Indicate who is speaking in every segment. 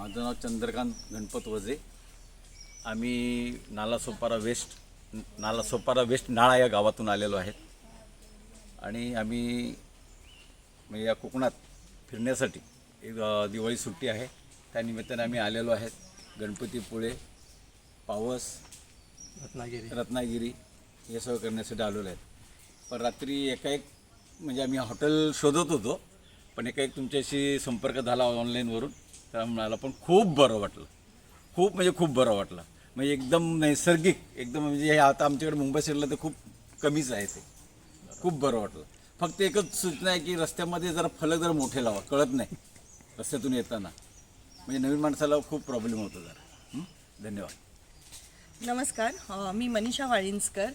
Speaker 1: माझं नाव चंद्रकांत गणपत वजे. आम्ही Nala Sopara waste Nala Sopara waste नाळा या गावातून आलेलो आहेत आणि आम्ही म्हणजे या कोकणात फिरण्यासाठी एक दिवाळी सुट्टी आहे. त्यानिमित्ताने आम्ही आलेलो आहेत गणपतीपुळे पावस
Speaker 2: रत्नागिरी.
Speaker 1: रत्नागिरी हे सगळं करण्यासाठी आलेलो आहेत पण रात्री एकाएक म्हणजे आम्ही हॉटेल शोधत होतो पण एकाएक तुमच्याशी संपर्क झाला ऑनलाईनवरून तर मला पण खूप बरं वाटलं. खूप म्हणजे खूप बरं वाटलं. म्हणजे एकदम नैसर्गिक एकदम म्हणजे हे आता आमच्याकडे मुंबई साईडला तर खूप कमीच आहे ते. खूप बरं वाटलं. फक्त एकच सूचना आहे की रस्त्यामध्ये जरा फलक जरा मोठे लावा कळत नाही रस्त्यातून येताना. म्हणजे नवीन माणसाला खूप प्रॉब्लेम होतो जरा. धन्यवाद.
Speaker 3: नमस्कार. मी मनीषा वाळिंजकर.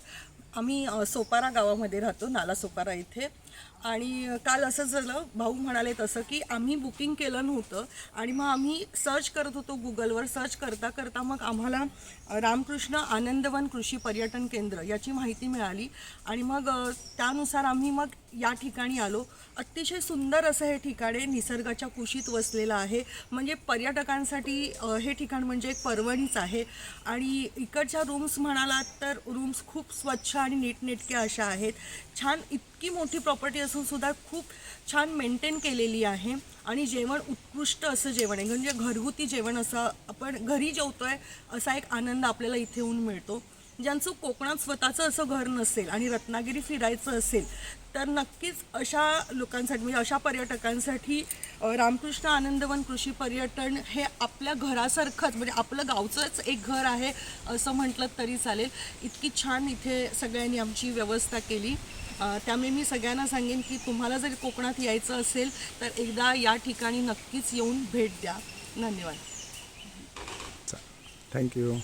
Speaker 3: आम्ही सोपारा गावामध्ये राहतो नाला सोपारा इथे. आणि काल असं झालं भाऊ म्हणाले तसं की आम्ही बुकिंग केलं नव्हतं आणि मग आम्ही सर्च करत होतो गुगलवर. सर्च करता करता मग आम्हाला रामकृष्ण आनंदवन कृषी पर्यटन केंद्र याची माहिती मिळाली. आणि मग त्यानुसार आम्ही मग या ठिकाणी आलो. अतिशय सुंदर असं हे ठिकाण आहे निसर्गाच्या कुशीत वसलेलं आहे. म्हणजे पर्यटकांसाठी हे ठिकाण म्हणजे एक पर्वणीच आहे. आणि इकडच्या रूम्स म्हणालात तर रूम्स खूप स्वच्छ आणि नीटनेटक्या अशा आहेत. छान इतकी मोठी प्रॉपर्टी असून सुद्धा खूप छान मेंटेन केलेली आहे. आणि जेवण उत्कृष्ट असं जेवण आहे. म्हणजे घरगुती जेवण असं आपण घरी जेवतो आहे असा एक आनंद आपल्याला इथे येऊन मिळतो. ज्यांचं कोकणात स्वतःचं असं घर नसेल आणि रत्नागिरी फिरायचं असेल तर नक्कीच अशा लोकांसाठी म्हणजे अशा पर्यटकांसाठी रामकृष्ण आनंदवन कृषी पर्यटन हे आपल्या घरासारखंच म्हणजे आपलं गावचंच एक घर आहे असं म्हटलं तरी चालेल. इतकी छान इथे सगळ्यांनी आमची व्यवस्था केली. त्यामुळे मी सगळ्यांना सांगेन की तुम्हाला जर कोकणात यायचं असेल तर एकदा या ठिकाणी नक्कीच येऊन भेट द्या. धन्यवाद.
Speaker 2: थँक्यू.